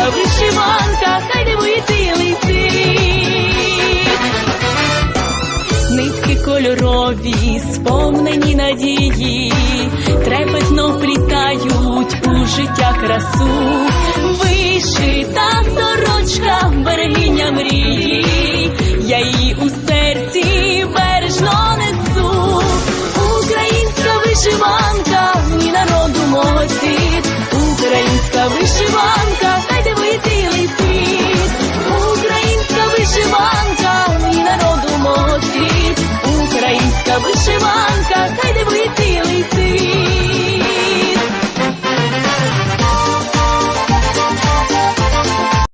вишиванка, вишиванка, хай дивує цілий світ. Нитки кольорові, сповнені надії, трепетно вплітають у життя красу, вишита сорочка, берегиня мрії, я її у серці бережно несу, українська вишиванка Alışmaz